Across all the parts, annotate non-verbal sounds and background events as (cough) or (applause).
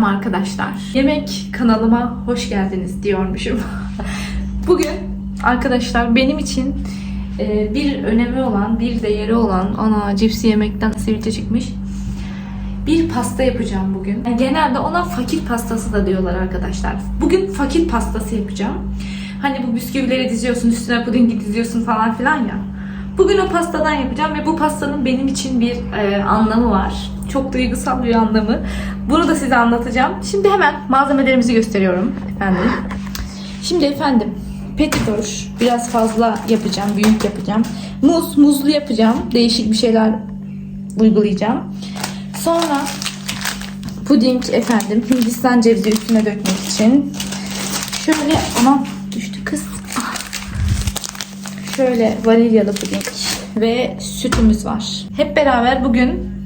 Selam arkadaşlar. Yemek kanalıma hoş geldiniz diyormuşum. (laughs) Bugün arkadaşlar benim için e, bir önemi olan, bir değeri olan ana cipsi yemekten sivilce çıkmış. Bir pasta yapacağım bugün. Yani genelde ona fakir pastası da diyorlar arkadaşlar. Bugün fakir pastası yapacağım. Hani bu bisküvileri diziyorsun, üstüne pudingi diziyorsun falan filan ya. Bugün o pastadan yapacağım ve bu pastanın benim için bir e, anlamı var. Çok duygusal bir anlamı. Bunu da size anlatacağım. Şimdi hemen malzemelerimizi gösteriyorum efendim. Şimdi efendim petitoş biraz fazla yapacağım, büyük yapacağım. Muz, muzlu yapacağım. Değişik bir şeyler uygulayacağım. Sonra puding efendim Hindistan cevizi üstüne dökmek için. Şöyle aman düştü kız. Şöyle vanilyalı puding ve sütümüz var. Hep beraber bugün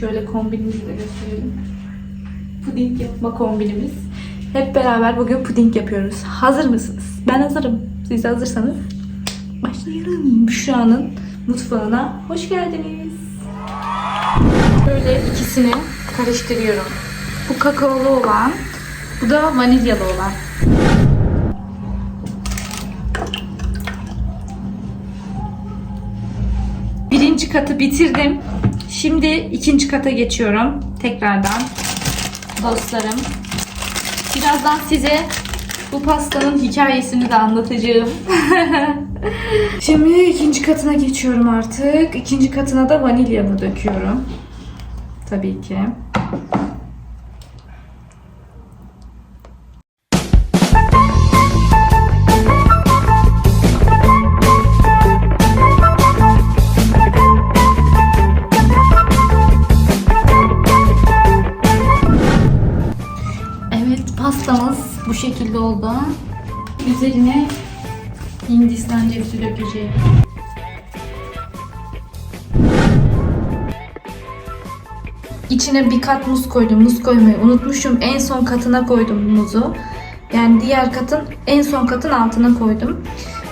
şöyle kombinimizi de gösterelim. Puding yapma kombinimiz. Hep beraber bugün puding yapıyoruz. Hazır mısınız? Ben hazırım. Siz hazırsanız başlayalım. Büşra'nın mutfağına hoş geldiniz. Böyle ikisini karıştırıyorum. Bu kakaolu olan, bu da vanilyalı olan. Birinci katı bitirdim. Şimdi ikinci kata geçiyorum. Tekrardan dostlarım. Birazdan size bu pastanın hikayesini de anlatacağım. (laughs) Şimdi ikinci katına geçiyorum artık. İkinci katına da vanilyamı döküyorum. Tabii ki. Şekilde oldu. Üzerine Hindistan cevizi dökeceğim. İçine bir kat muz koydum. Muz koymayı unutmuşum. En son katına koydum muzu. Yani diğer katın en son katın altına koydum.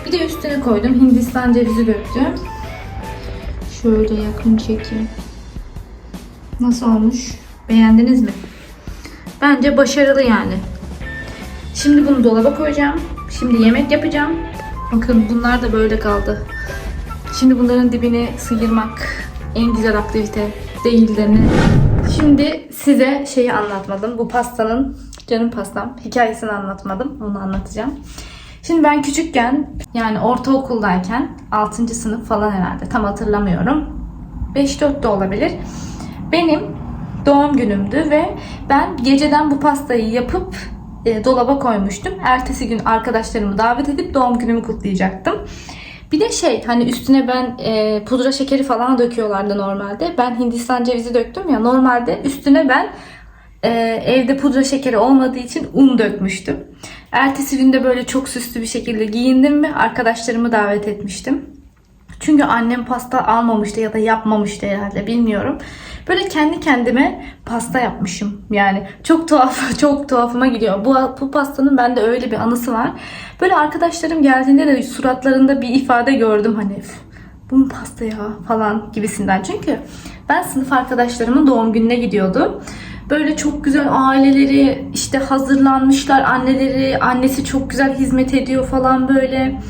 Bir de üstüne koydum. Hindistan cevizi döktüm. Şöyle yakın çekeyim. Nasıl olmuş? Beğendiniz mi? Bence başarılı yani. Şimdi bunu dolaba koyacağım. Şimdi yemek yapacağım. Bakın bunlar da böyle kaldı. Şimdi bunların dibini sıyırmak en güzel aktivite değildir mi? Şimdi size şeyi anlatmadım. Bu pastanın, canım pastam, hikayesini anlatmadım. Onu anlatacağım. Şimdi ben küçükken yani ortaokuldayken 6. sınıf falan herhalde tam hatırlamıyorum. 5-4 de olabilir. Benim doğum günümdü ve ben geceden bu pastayı yapıp e, dolaba koymuştum. Ertesi gün arkadaşlarımı davet edip doğum günümü kutlayacaktım. Bir de şey hani üstüne ben e, pudra şekeri falan döküyorlardı normalde. Ben Hindistan cevizi döktüm ya normalde üstüne ben e, evde pudra şekeri olmadığı için un dökmüştüm. Ertesi günde böyle çok süslü bir şekilde giyindim ve arkadaşlarımı davet etmiştim. Çünkü annem pasta almamıştı ya da yapmamıştı herhalde bilmiyorum. Böyle kendi kendime pasta yapmışım. Yani çok tuhaf, (laughs) çok tuhafıma gidiyor. Bu, bu pastanın bende öyle bir anısı var. Böyle arkadaşlarım geldiğinde de suratlarında bir ifade gördüm hani "Üf, bu mu pasta ya falan gibisinden. Çünkü ben sınıf arkadaşlarımın doğum gününe gidiyordum. Böyle çok güzel aileleri işte hazırlanmışlar. Anneleri, annesi çok güzel hizmet ediyor falan böyle.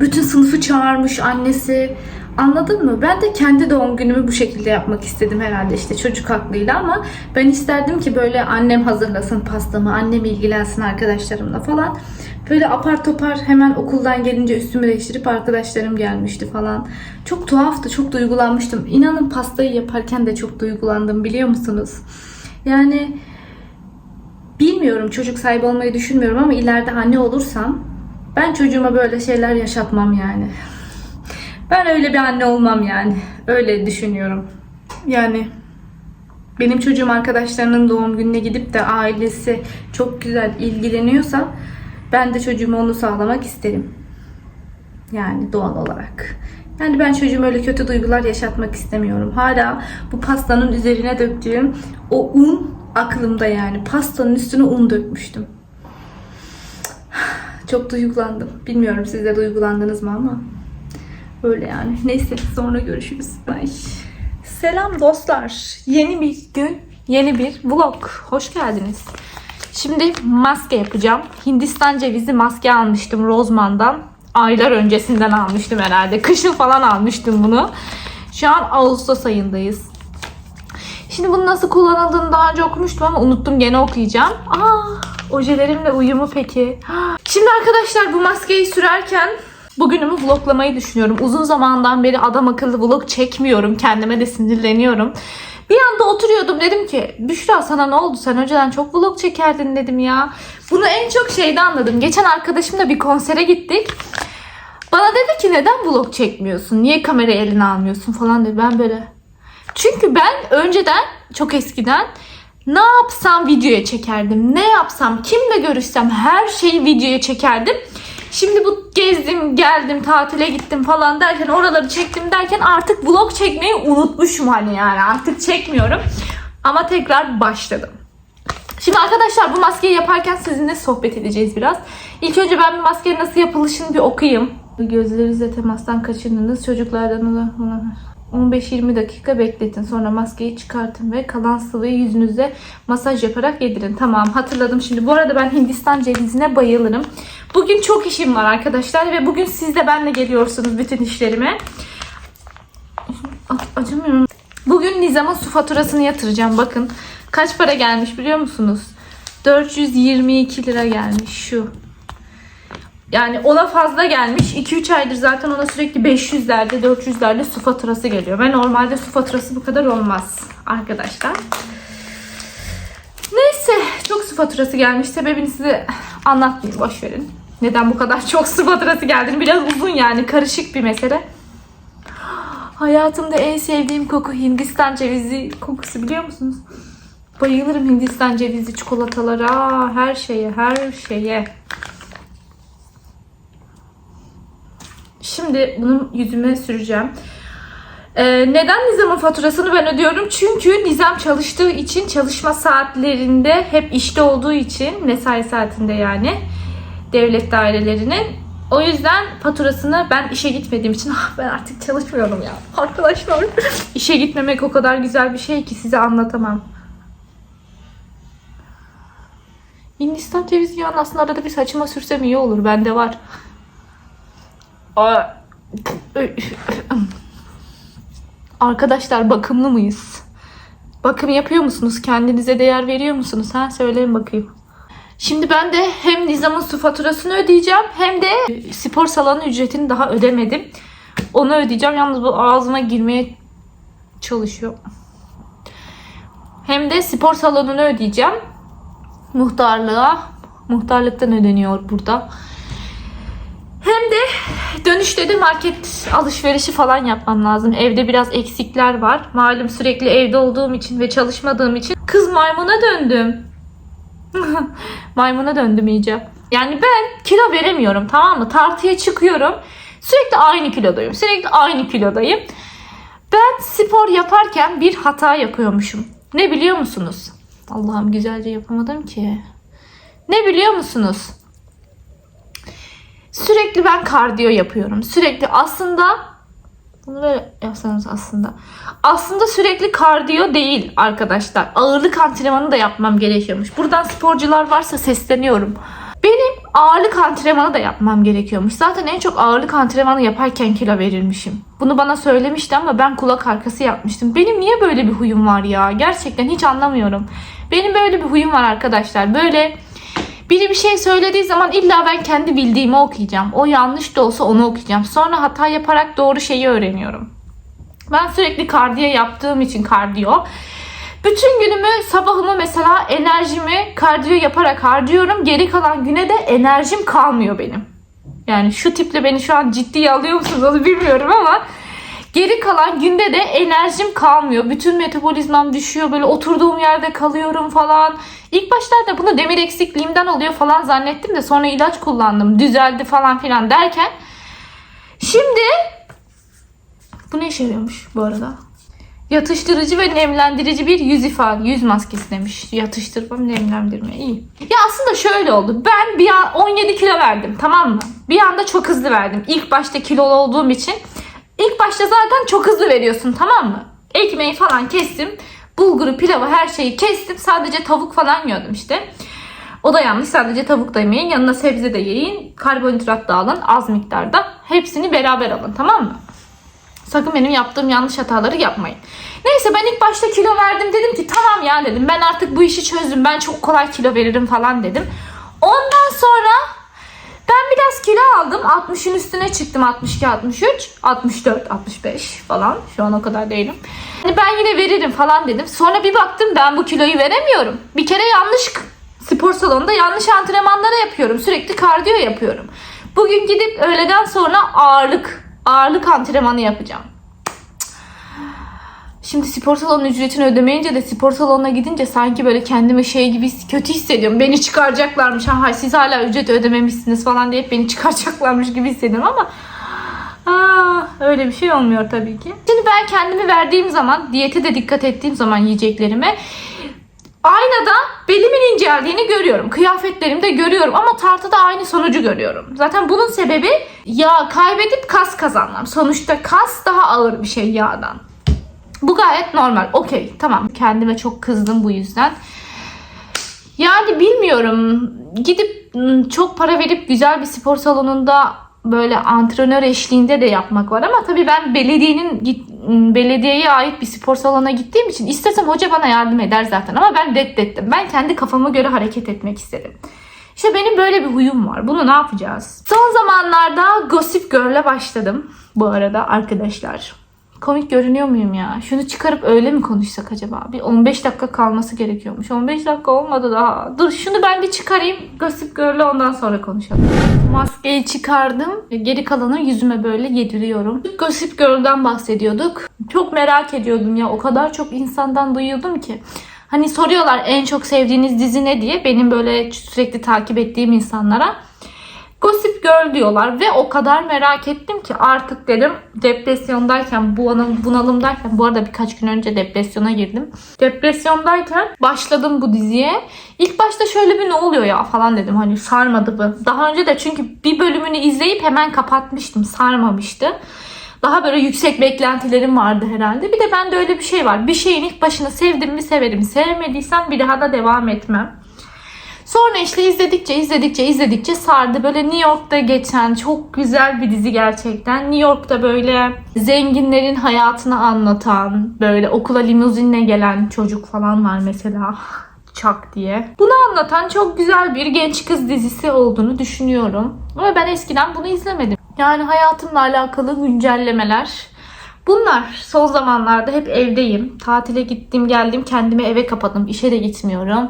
Bütün sınıfı çağırmış annesi. Anladın mı? Ben de kendi doğum günümü bu şekilde yapmak istedim herhalde işte çocuk aklıyla ama ben isterdim ki böyle annem hazırlasın pastamı, annem ilgilensin arkadaşlarımla falan. Böyle apar topar hemen okuldan gelince üstümü değiştirip arkadaşlarım gelmişti falan. Çok tuhaftı, çok duygulanmıştım. İnanın pastayı yaparken de çok duygulandım biliyor musunuz? Yani bilmiyorum çocuk sahibi olmayı düşünmüyorum ama ileride anne olursam ben çocuğuma böyle şeyler yaşatmam yani. Ben öyle bir anne olmam yani. Öyle düşünüyorum. Yani benim çocuğum arkadaşlarının doğum gününe gidip de ailesi çok güzel ilgileniyorsa ben de çocuğuma onu sağlamak isterim. Yani doğal olarak. Yani ben çocuğuma öyle kötü duygular yaşatmak istemiyorum. Hala bu pastanın üzerine döktüğüm o un aklımda yani. Pastanın üstüne un dökmüştüm. Çok duygulandım. Bilmiyorum siz de duygulandınız mı ama. Öyle yani. Neyse sonra görüşürüz. Ay. Selam dostlar. Yeni bir gün, Yeni bir vlog. Hoş geldiniz. Şimdi maske yapacağım. Hindistan cevizi maske almıştım Rozman'dan. Aylar öncesinden almıştım herhalde. Kışın falan almıştım bunu. Şu an Ağustos ayındayız. Şimdi bunu nasıl kullanıldığını daha önce okumuştum ama unuttum gene okuyacağım. Aa, ojelerimle uyumu peki. Şimdi arkadaşlar bu maskeyi sürerken bugünümü vloglamayı düşünüyorum. Uzun zamandan beri adam akıllı vlog çekmiyorum. Kendime de sinirleniyorum. Bir anda oturuyordum dedim ki Büşra sana ne oldu? Sen önceden çok vlog çekerdin dedim ya. Bunu en çok şeyde anladım. Geçen arkadaşımla bir konsere gittik. Bana dedi ki neden vlog çekmiyorsun? Niye kamerayı eline almıyorsun falan dedi. Ben böyle çünkü ben önceden çok eskiden ne yapsam videoya çekerdim. Ne yapsam, kimle görüşsem her şeyi videoya çekerdim. Şimdi bu gezdim, geldim, tatile gittim falan derken oraları çektim derken artık vlog çekmeyi unutmuşum hani yani artık çekmiyorum. Ama tekrar başladım. Şimdi arkadaşlar bu maskeyi yaparken sizinle sohbet edeceğiz biraz. İlk önce ben bir maskenin nasıl yapılışını bir okuyayım. Gözlerinizle temastan kaçındınız. Çocuklardan 15-20 dakika bekletin. Sonra maskeyi çıkartın ve kalan sıvıyı yüzünüze masaj yaparak yedirin. Tamam hatırladım şimdi. Bu arada ben Hindistan cevizine bayılırım. Bugün çok işim var arkadaşlar ve bugün siz de benle geliyorsunuz bütün işlerime. A- Acımıyorum. Bugün Nizam'ın su faturasını yatıracağım. Bakın kaç para gelmiş biliyor musunuz? 422 lira gelmiş şu. Yani ona fazla gelmiş. 2-3 aydır zaten ona sürekli 500'lerde 400'lerde su faturası geliyor. Ve normalde su faturası bu kadar olmaz arkadaşlar. Neyse çok su faturası gelmiş. Sebebini size anlatmayayım. Boş verin. Neden bu kadar çok su faturası geldiğini biraz uzun yani karışık bir mesele. Hayatımda en sevdiğim koku Hindistan cevizi kokusu biliyor musunuz? Bayılırım Hindistan cevizi çikolatalara, her şeye, her şeye. Şimdi bunu yüzüme süreceğim. Ee, neden Nizam'ın faturasını ben ödüyorum? Çünkü Nizam çalıştığı için çalışma saatlerinde hep işte olduğu için mesai saatinde yani devlet dairelerinin o yüzden faturasını ben işe gitmediğim için (laughs) ah, ben artık çalışmıyorum ya arkadaşlar. (laughs) işe gitmemek o kadar güzel bir şey ki size anlatamam. Hindistan cevizi yağını aslında arada bir saçıma sürsem iyi olur. Bende var. Arkadaşlar bakımlı mıyız? Bakım yapıyor musunuz? Kendinize değer veriyor musunuz? Ha söyleyin bakayım. Şimdi ben de hem Nizam'ın su faturasını ödeyeceğim hem de spor salonu ücretini daha ödemedim. Onu ödeyeceğim. Yalnız bu ağzıma girmeye çalışıyor. Hem de spor salonunu ödeyeceğim. Muhtarlığa. Muhtarlıktan ödeniyor burada. Hem de dönüşte de market alışverişi falan yapmam lazım. Evde biraz eksikler var. Malum sürekli evde olduğum için ve çalışmadığım için kız maymuna döndüm. (laughs) maymuna döndüm iyice. Yani ben kilo veremiyorum tamam mı? Tartıya çıkıyorum. Sürekli aynı kilodayım. Sürekli aynı kilodayım. Ben spor yaparken bir hata yapıyormuşum. Ne biliyor musunuz? Allah'ım güzelce yapamadım ki. Ne biliyor musunuz? Sürekli ben kardiyo yapıyorum. Sürekli aslında bunu böyle yapsanız aslında. Aslında sürekli kardiyo değil arkadaşlar. Ağırlık antrenmanı da yapmam gerekiyormuş. Buradan sporcular varsa sesleniyorum. Benim ağırlık antrenmanı da yapmam gerekiyormuş. Zaten en çok ağırlık antrenmanı yaparken kilo verirmişim. Bunu bana söylemişti ama ben kulak arkası yapmıştım. Benim niye böyle bir huyum var ya? Gerçekten hiç anlamıyorum. Benim böyle bir huyum var arkadaşlar. Böyle biri bir şey söylediği zaman illa ben kendi bildiğimi okuyacağım. O yanlış da olsa onu okuyacağım. Sonra hata yaparak doğru şeyi öğreniyorum. Ben sürekli kardiyo yaptığım için kardiyo. Bütün günümü, sabahımı mesela enerjimi kardiyo yaparak harcıyorum. Geri kalan güne de enerjim kalmıyor benim. Yani şu tiple beni şu an ciddiye alıyor musunuz onu bilmiyorum ama geri kalan günde de enerjim kalmıyor. Bütün metabolizmam düşüyor. Böyle oturduğum yerde kalıyorum falan. İlk başlarda bunu demir eksikliğimden oluyor falan zannettim de sonra ilaç kullandım. Düzeldi falan filan derken şimdi bu ne işe yarıyormuş bu arada? Yatıştırıcı ve nemlendirici bir yüz ifade, yüz maskesi demiş. Yatıştırma, nemlendirme. iyi. Ya aslında şöyle oldu. Ben bir an 17 kilo verdim tamam mı? Bir anda çok hızlı verdim. İlk başta kilolu olduğum için. İlk başta zaten çok hızlı veriyorsun tamam mı? Ekmeği falan kestim. Bulguru, pilavı her şeyi kestim. Sadece tavuk falan yiyordum işte. O da yanlış. Sadece tavuk da yemeyin. Yanına sebze de yiyin. Karbonhidrat da alın. Az miktarda. Hepsini beraber alın. Tamam mı? Sakın benim yaptığım yanlış hataları yapmayın. Neyse ben ilk başta kilo verdim. Dedim ki tamam ya dedim. Ben artık bu işi çözdüm. Ben çok kolay kilo veririm falan dedim. Ondan sonra biraz kilo aldım. 60'ın üstüne çıktım. 62, 63, 64, 65 falan. Şu an o kadar değilim. Hani ben yine veririm falan dedim. Sonra bir baktım ben bu kiloyu veremiyorum. Bir kere yanlış spor salonunda yanlış antrenmanlara yapıyorum. Sürekli kardiyo yapıyorum. Bugün gidip öğleden sonra ağırlık ağırlık antrenmanı yapacağım. Şimdi spor salonu ücretini ödemeyince de spor salonuna gidince sanki böyle kendimi şey gibi kötü hissediyorum. Beni çıkaracaklarmış. Ha siz hala ücret ödememişsiniz falan diye beni (laughs) çıkaracaklarmış gibi hissediyorum ama Aa, öyle bir şey olmuyor tabii ki. Şimdi ben kendimi verdiğim zaman, diyete de dikkat ettiğim zaman yiyeceklerime aynada belimin inceldiğini görüyorum. Kıyafetlerimde görüyorum ama tartıda aynı sonucu görüyorum. Zaten bunun sebebi yağ kaybedip kas kazanmam. Sonuçta kas daha ağır bir şey yağdan. Bu gayet normal. Okey tamam. Kendime çok kızdım bu yüzden. Yani bilmiyorum. Gidip ım, çok para verip güzel bir spor salonunda böyle antrenör eşliğinde de yapmak var ama tabii ben belediyenin ım, belediyeye ait bir spor salonuna gittiğim için istesem hoca bana yardım eder zaten ama ben reddettim. Ben kendi kafama göre hareket etmek istedim. İşte benim böyle bir huyum var. Bunu ne yapacağız? Son zamanlarda Gossip Girl'e başladım bu arada arkadaşlar. Komik görünüyor muyum ya? Şunu çıkarıp öyle mi konuşsak acaba? Bir 15 dakika kalması gerekiyormuş. 15 dakika olmadı daha. Dur şunu ben bir çıkarayım. Gossip Girl'le ondan sonra konuşalım. Maskeyi çıkardım. Geri kalanı yüzüme böyle yediriyorum. Gossip Girl'den bahsediyorduk. Çok merak ediyordum ya. O kadar çok insandan duyuyordum ki. Hani soruyorlar en çok sevdiğiniz dizi ne diye. Benim böyle sürekli takip ettiğim insanlara. Gossip Girl diyorlar ve o kadar merak ettim ki artık dedim depresyondayken, bunalım, bunalımdayken bu arada birkaç gün önce depresyona girdim. Depresyondayken başladım bu diziye. İlk başta şöyle bir ne oluyor ya falan dedim hani sarmadı bu. Daha önce de çünkü bir bölümünü izleyip hemen kapatmıştım sarmamıştı. Daha böyle yüksek beklentilerim vardı herhalde. Bir de bende öyle bir şey var. Bir şeyin ilk başını sevdim mi severim. Sevmediysem bir daha da devam etmem. Sonra işte izledikçe izledikçe izledikçe sardı. Böyle New York'ta geçen çok güzel bir dizi gerçekten. New York'ta böyle zenginlerin hayatını anlatan, böyle okula limuzinle gelen çocuk falan var mesela. (laughs) Çak diye. Bunu anlatan çok güzel bir genç kız dizisi olduğunu düşünüyorum. Ama ben eskiden bunu izlemedim. Yani hayatımla alakalı güncellemeler. Bunlar son zamanlarda hep evdeyim. Tatile gittim geldim kendimi eve kapadım. İşe de gitmiyorum.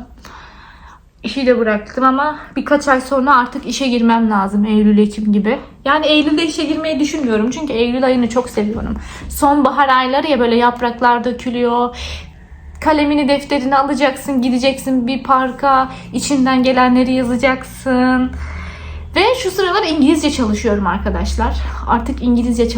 İşi de bıraktım ama birkaç ay sonra artık işe girmem lazım Eylül Ekim gibi. Yani Eylül'de işe girmeyi düşünmüyorum çünkü Eylül ayını çok seviyorum. Sonbahar ayları ya böyle yapraklar dökülüyor. Kalemini defterini alacaksın gideceksin bir parka içinden gelenleri yazacaksın. Ve şu sıralar İngilizce çalışıyorum arkadaşlar. Artık İngilizce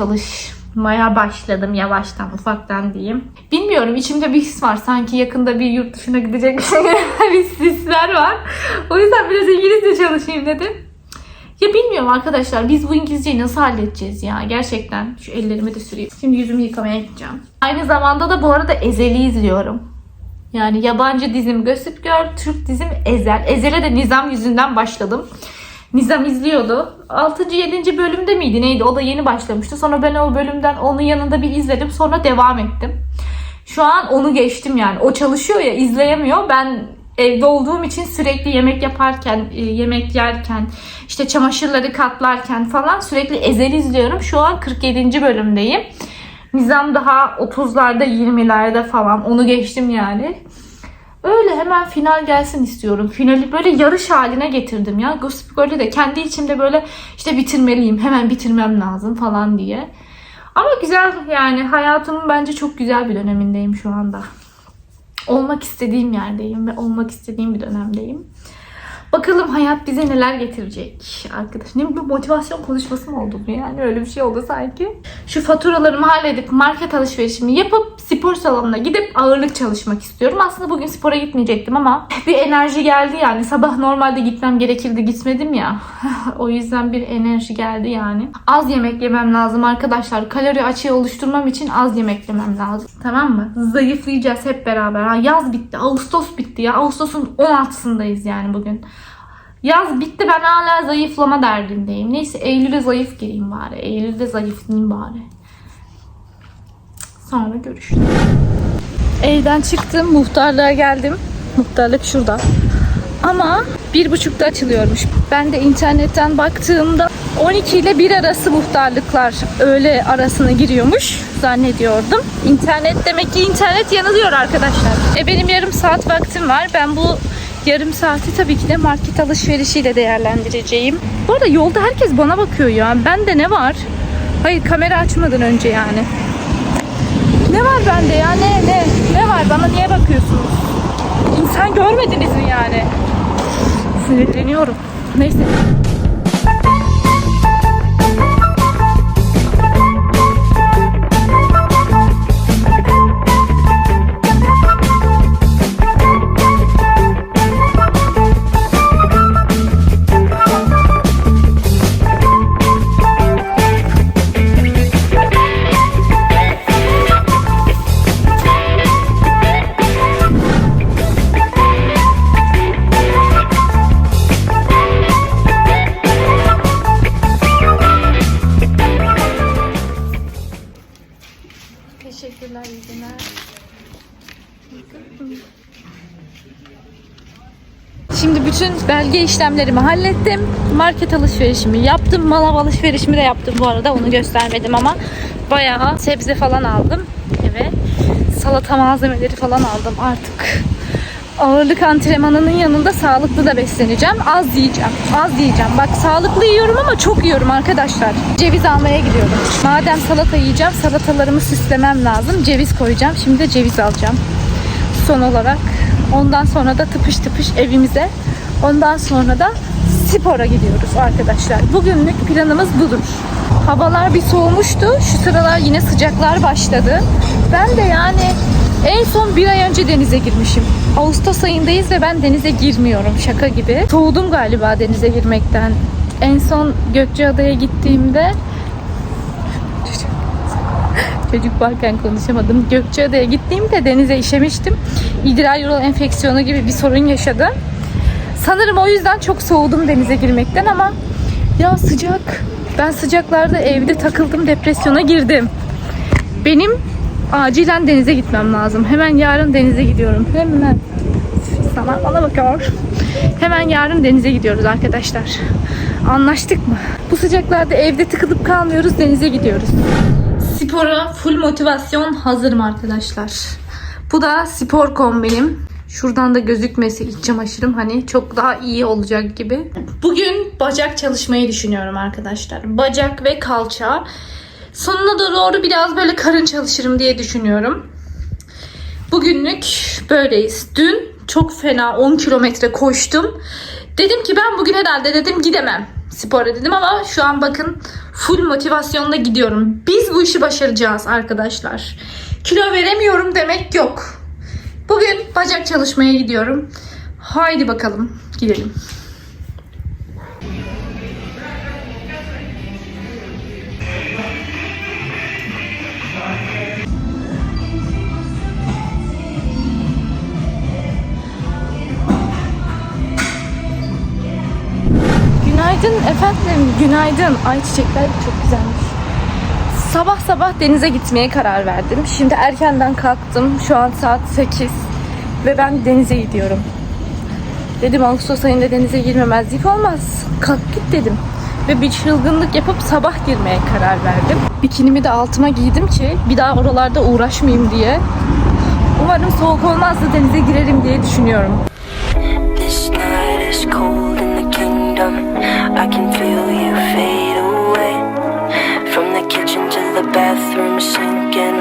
çalışmaya başladım yavaştan ufaktan diyeyim. Bilmiyorum içimde bir his var. Sanki yakında bir yurt dışına gidecek (laughs) bir hisler var. O yüzden biraz İngilizce çalışayım dedim. Ya bilmiyorum arkadaşlar biz bu İngilizceyi nasıl halledeceğiz ya gerçekten. Şu ellerimi de süreyim. Şimdi yüzümü yıkamaya gideceğim. Aynı zamanda da bu arada Ezel'i izliyorum. Yani yabancı dizim Gossip Girl, Türk dizim Ezel. Ezel'e de Nizam yüzünden başladım. Nizam izliyordu. 6. 7. bölümde miydi neydi? O da yeni başlamıştı. Sonra ben o bölümden onun yanında bir izledim. Sonra devam ettim. Şu an onu geçtim yani. O çalışıyor ya izleyemiyor. Ben evde olduğum için sürekli yemek yaparken, e, yemek yerken, işte çamaşırları katlarken falan sürekli Ezel izliyorum. Şu an 47. bölümdeyim. Nizam daha 30'larda 20'lerde falan. Onu geçtim yani. Öyle hemen final gelsin istiyorum. Finali böyle yarış haline getirdim ya. Gossip Girl'de de kendi içimde böyle işte bitirmeliyim. Hemen bitirmem lazım falan diye. Ama güzel yani hayatımın bence çok güzel bir dönemindeyim şu anda. Olmak istediğim yerdeyim ve olmak istediğim bir dönemdeyim. Bakalım hayat bize neler getirecek arkadaş. Ne bu motivasyon konuşması mı oldu bu yani öyle bir şey oldu sanki. Şu faturalarımı halledip market alışverişimi yapıp spor salonuna gidip ağırlık çalışmak istiyorum. Aslında bugün spora gitmeyecektim ama (laughs) bir enerji geldi yani. Sabah normalde gitmem gerekirdi gitmedim ya. (laughs) o yüzden bir enerji geldi yani. Az yemek yemem lazım arkadaşlar. Kalori açığı oluşturmam için az yemek yemem lazım. Tamam mı? Zayıflayacağız hep beraber. Ha, yaz bitti. Ağustos bitti ya. Ağustos'un 16'sındayız yani bugün. Yaz bitti ben hala zayıflama derdindeyim. Neyse Eylül'e zayıf gireyim bari. Eylül'de zayıflayayım bari. Sonra görüşürüz. Evden çıktım. Muhtarlığa geldim. Muhtarlık şurada. Ama bir buçukta açılıyormuş. Ben de internetten baktığımda 12 ile 1 arası muhtarlıklar öğle arasına giriyormuş zannediyordum. İnternet demek ki internet yanılıyor arkadaşlar. E benim yarım saat vaktim var. Ben bu yarım saati tabii ki de market alışverişiyle değerlendireceğim. Bu arada yolda herkes bana bakıyor ya. Bende ne var? Hayır kamera açmadan önce yani. Ne var bende ya? Ne ne? Ne var? Bana niye bakıyorsunuz? İnsan görmediniz mi yani? Sinirleniyorum. Neyse. Belge işlemlerimi hallettim. Market alışverişimi yaptım. Manav alışverişimi de yaptım bu arada. Onu göstermedim ama bayağı sebze falan aldım eve. Salata malzemeleri falan aldım artık. Ağırlık antrenmanının yanında sağlıklı da besleneceğim. Az yiyeceğim. Az yiyeceğim. Bak sağlıklı yiyorum ama çok yiyorum arkadaşlar. Ceviz almaya gidiyorum. Madem salata yiyeceğim salatalarımı süslemem lazım. Ceviz koyacağım. Şimdi de ceviz alacağım. Son olarak ondan sonra da tıpış tıpış evimize. Ondan sonra da spora gidiyoruz arkadaşlar. Bugünlük planımız budur. Havalar bir soğumuştu. Şu sıralar yine sıcaklar başladı. Ben de yani en son bir ay önce denize girmişim. Ağustos ayındayız ve ben denize girmiyorum şaka gibi. Soğudum galiba denize girmekten. En son Gökçeada'ya gittiğimde (laughs) çocuk varken konuşamadım. Gökçeada'ya gittiğimde denize işemiştim. İdrar yolu enfeksiyonu gibi bir sorun yaşadım. Sanırım o yüzden çok soğudum denize girmekten ama ya sıcak. Ben sıcaklarda evde takıldım depresyona girdim. Benim acilen denize gitmem lazım. Hemen yarın denize gidiyorum. Hemen. Sana bana bakıyor. Hemen yarın denize gidiyoruz arkadaşlar. Anlaştık mı? Bu sıcaklarda evde tıkılıp kalmıyoruz denize gidiyoruz. Spora full motivasyon hazırım arkadaşlar. Bu da spor kombinim. Şuradan da gözükmesi iç çamaşırım hani çok daha iyi olacak gibi. Bugün bacak çalışmayı düşünüyorum arkadaşlar. Bacak ve kalça. Sonuna doğru biraz böyle karın çalışırım diye düşünüyorum. Bugünlük böyleyiz. Dün çok fena 10 kilometre koştum. Dedim ki ben bugün herhalde dedim gidemem spora dedim ama şu an bakın full motivasyonla gidiyorum. Biz bu işi başaracağız arkadaşlar. Kilo veremiyorum demek yok. Bugün bacak çalışmaya gidiyorum. Haydi bakalım gidelim. Günaydın efendim, günaydın. Ay çiçekler çok güzelmiş. Sabah sabah denize gitmeye karar verdim. Şimdi erkenden kalktım. Şu an saat 8 ve ben denize gidiyorum. Dedim Ağustos ayında denize girmemezlik olmaz. Kalk git dedim. Ve bir çılgınlık yapıp sabah girmeye karar verdim. Bikinimi de altıma giydim ki bir daha oralarda uğraşmayayım diye. Umarım soğuk olmaz da denize girerim diye düşünüyorum. This night is cold in the bathroom sinking.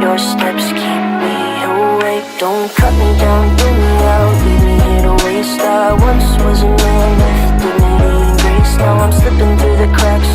Your steps keep me awake. Don't cut me down, bring me out. Leave me here to waste. I once was a man with dignity and grace. Now I'm slipping through the cracks